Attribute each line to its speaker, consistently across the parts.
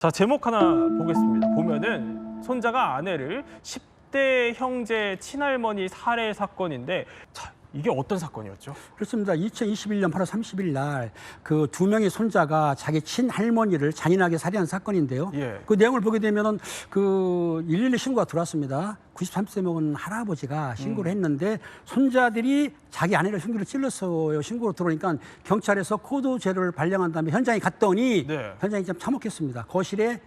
Speaker 1: 자 제목 하나 보겠습니다. 보면은 손자가 아내를 10대 형제 친할머니 살해 사건인데 자 이게 어떤 사건이었죠?
Speaker 2: 그렇습니다. 2021년 8월 30일 날 그 두 명의 손자가 자기 친할머니를 잔인하게 살해한 사건인데요.
Speaker 1: 예.
Speaker 2: 그 내용을 보게 되면은 그112 신고가 들어왔습니다. 93세 먹은 할아버지가 신고를 했는데 손자들이 자기 아내를 흉기로 찔렀어요. 신고로 들어오니까 경찰에서 코드 제로를 발령한 다음에 현장에 갔더니
Speaker 1: 네.
Speaker 2: 현장이 좀 참혹했습니다. 거실에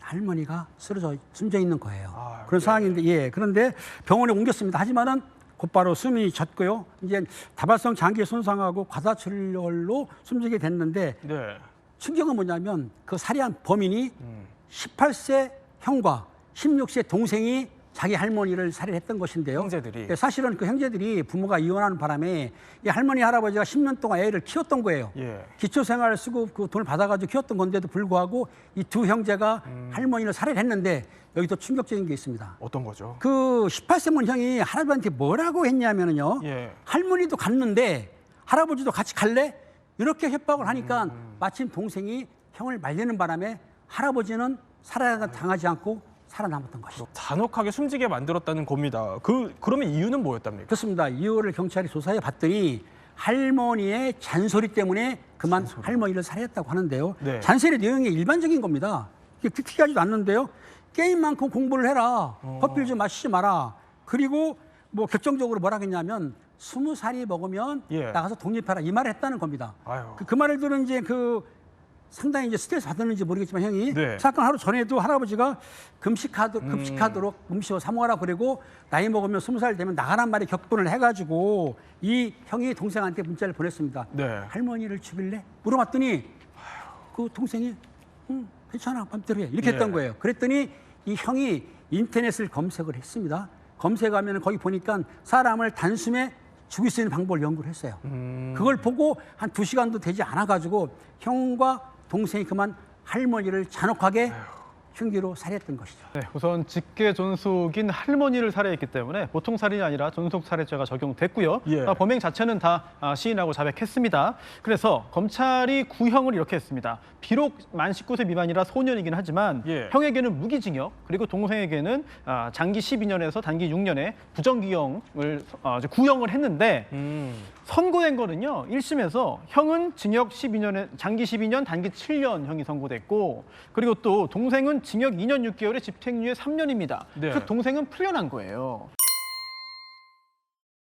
Speaker 2: 할머니가 쓰러져 숨져 있는 거예요.
Speaker 1: 아,
Speaker 2: 그런
Speaker 1: 네.
Speaker 2: 상황인데 예 그런데 병원에 옮겼습니다. 하지만은 곧바로 숨이 졌고요. 이제 다발성 장기 손상하고 과다출혈로 숨지게 됐는데
Speaker 1: 네.
Speaker 2: 충격은 뭐냐면 그 살해한 범인이
Speaker 1: 음.
Speaker 2: 18세 형과 16세 동생이 자기 할머니를 살해했던 것인데요.
Speaker 1: 형제들이.
Speaker 2: 예, 사실은 그 형제들이 부모가 이혼하는 바람에 이 할머니 할아버지가 10년 동안 애를 키웠던 거예요.
Speaker 1: 예.
Speaker 2: 기초생활 쓰고 그 돈을 받아가지고 키웠던 건데도 불구하고 이 두 형제가
Speaker 1: 음.
Speaker 2: 할머니를 살해를 했는데 여기도 충격적인 게 있습니다.
Speaker 1: 어떤 거죠?
Speaker 2: 그 18세문 형이 할아버지한테 뭐라고 했냐면은요.
Speaker 1: 예.
Speaker 2: 할머니도 갔는데 할아버지도 같이 갈래? 이렇게 협박을 하니까
Speaker 1: 음.
Speaker 2: 마침 동생이 형을 말리는 바람에 할아버지는 살아야 당하지 않고 살아남았던 것이죠.
Speaker 1: 잔혹하게 숨지게 만들었다는 겁니다. 그 그러면 이유는 뭐였답니까?
Speaker 2: 그렇습니다. 이유를 경찰이 조사해 봤더니 할머니의 잔소리 때문에 그만 할머니를 살해했다고 하는데요.
Speaker 1: 네.
Speaker 2: 잔소리 내용이 일반적인 겁니다. 이게 특이하지도 않는데요. 게임만큼 공부를 해라.
Speaker 1: 어.
Speaker 2: 커피를 좀 마시지 마라. 그리고 뭐 결정적으로 뭐라 했냐면 스무 살이 먹으면
Speaker 1: 예.
Speaker 2: 나가서 독립해라 이 말을 했다는 겁니다. 그, 그 말을 들은 이제 그 상당히 이제 스트레스 받았는지 모르겠지만 형이
Speaker 1: 네.
Speaker 2: 사건 하루 전에도 할아버지가 금식하도 금식하도록 음 식을 사모하라 그리고 나이 먹으면 스무 살 되면 나가란 말에 격분을 해가지고 이 형이 동생한테 문자를 보냈습니다.
Speaker 1: 네.
Speaker 2: 할머니를 죽일래? 물어봤더니 그 동생이 응 괜찮아 맘대로 해 이렇게
Speaker 1: 예.
Speaker 2: 했던 거예요. 그랬더니 이 형이 인터넷을 검색을 했습니다. 검색하면 거기 보니까 사람을 단숨에 죽일 수 있는 방법을 연구를 했어요.
Speaker 1: 음.
Speaker 2: 그걸 보고 한 두 시간도 되지 않아 가지고 형과 동생이 그만 할머니를 잔혹하게 흉기로 살해했던 것이죠.
Speaker 3: 네, 우선 직계 존속인 할머니를 살해했기 때문에 보통 살인이 아니라 존속 살해죄가 적용됐고요.
Speaker 1: 예.
Speaker 3: 아, 범행 자체는 다 아, 시인하고 자백했습니다. 그래서 검찰이 구형을 이렇게 했습니다. 비록 만 19세 미만이라 소년이긴 하지만
Speaker 1: 예.
Speaker 3: 형에게는 무기징역 그리고 동생에게는 아, 장기 12년에서 단기 6년의 부정기형을 아, 구형을 했는데
Speaker 1: 음.
Speaker 3: 선고된 거는요. 1심에서 형은 징역 12년에 장기 12년, 단기 7년 형이 선고됐고 그리고 또 동생은 징역 2년 6개월에 집행유예 3년입니다.
Speaker 1: 네.
Speaker 3: 그래서 동생은 풀려난 거예요.